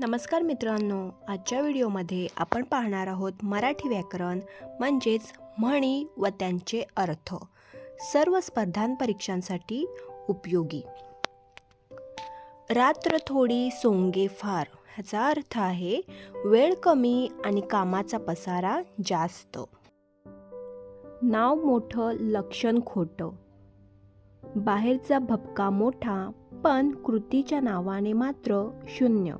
नमस्कार मित्रांनो आजच्या व्हिडिओमध्ये आपण पाहणार आहोत मराठी व्याकरण म्हणजेच म्हणी व त्यांचे अर्थ. सर्व स्पर्धां परीक्षांसाठी उपयोगी. रात्र थोडी सोंगे फार ह्याचा अर्थ आहे वेळ कमी आणि कामाचा पसारा जास्त. नाव मोठं लक्षण खोटं. बाहेरचा भपका मोठा पण कृतीच्या नावाने मात्र शून्य.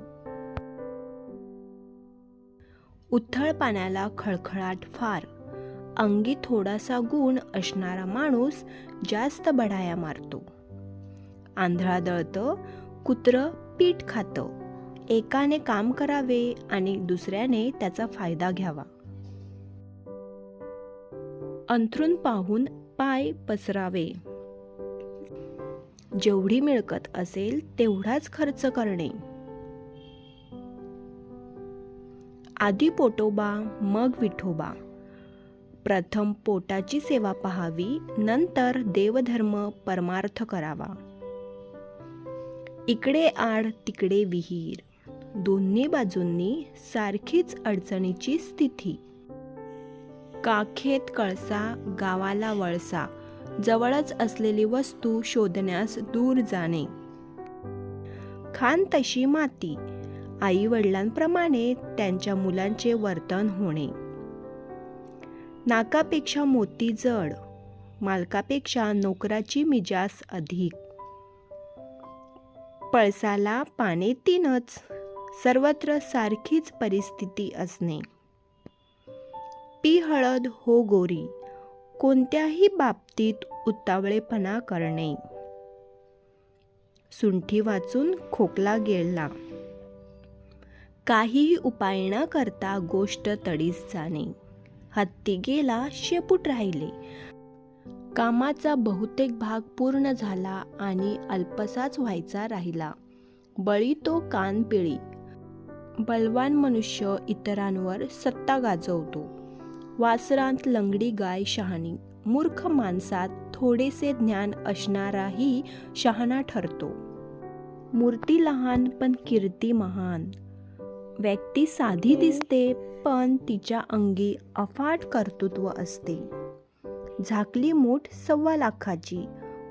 उथळ पाण्याला खळखळाट फार. अंगी थोडासा गुण असणारा माणूस जास्त बढाया मारतो. आंधळा दळतं कुत्रं पीठ खातं. एकाने काम करावे आणि दुसऱ्याने त्याचा फायदा घ्यावा. अंथरून पाहून पाय पसरावे. जेवढी मिळकत असेल तेवढाच खर्च करणे. आधी पोटोबा मग विठोबा. प्रथम पोटाची सेवा पहावी नंतर देवधर्म परमार्थ करावा. इकडे आड तिकडे विहीर. दोन्ही बाजूंनी सारखीच अडचणीची स्थिती. काखेत कळसा गावाला वळसा. जवळच असलेली वस्तू शोधण्यास दूर जाणे. खान तशी माती. आई वडिलांप्रमाणे त्यांच्या मुलांचे वर्तन होणे. नाकापेक्षा मोती जड मालकापेक्षा नोकराची मिजास अधिक. पळसाला पाने तीनच सर्वत्र सारखीच परिस्थिती असणे. पी हळद हो गोरी कोणत्याही बाबतीत उतावळेपणा करणे. सुंठी वाचून खोकला गेळला काहीही उपाय न करता गोष्ट तडीस जाणे. हत्ती गेला शेपूट राहिले. कामाचा बहुतेक भाग पूर्ण झाला आणि अल्पसाच व्हायचा राहिला. बळी तो कान पिळी. बलवान मनुष्य इतरांवर सत्ता गाजवतो. वासरांत लंगडी गाय शहाणी. मूर्ख माणसात थोडेसे ज्ञान असणाराही शहाणा ठरतो. मूर्ती लहान पण कीर्ती महान. व्यक्ती साधी दिसते पण तिच्या अंगी अफाट कर्तृत्व असते. झाकली मूठ सव्वा लाखाची.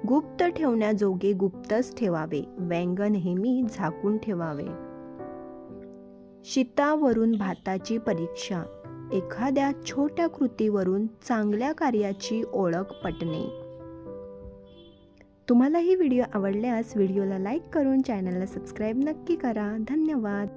गुप्त ठेवण्याजोगे गुप्तच ठेवावे. व्यंग नेहमी झाकून ठेवावे. शितावरून भाताची परीक्षा. एखाद्या छोट्या कृतीवरून चांगल्या कार्याची ओळख पटणे. तुम्हाला ही व्हिडिओ आवडल्यास व्हिडिओला लाईक करून चॅनलला सबस्क्राईब नक्की करा. धन्यवाद.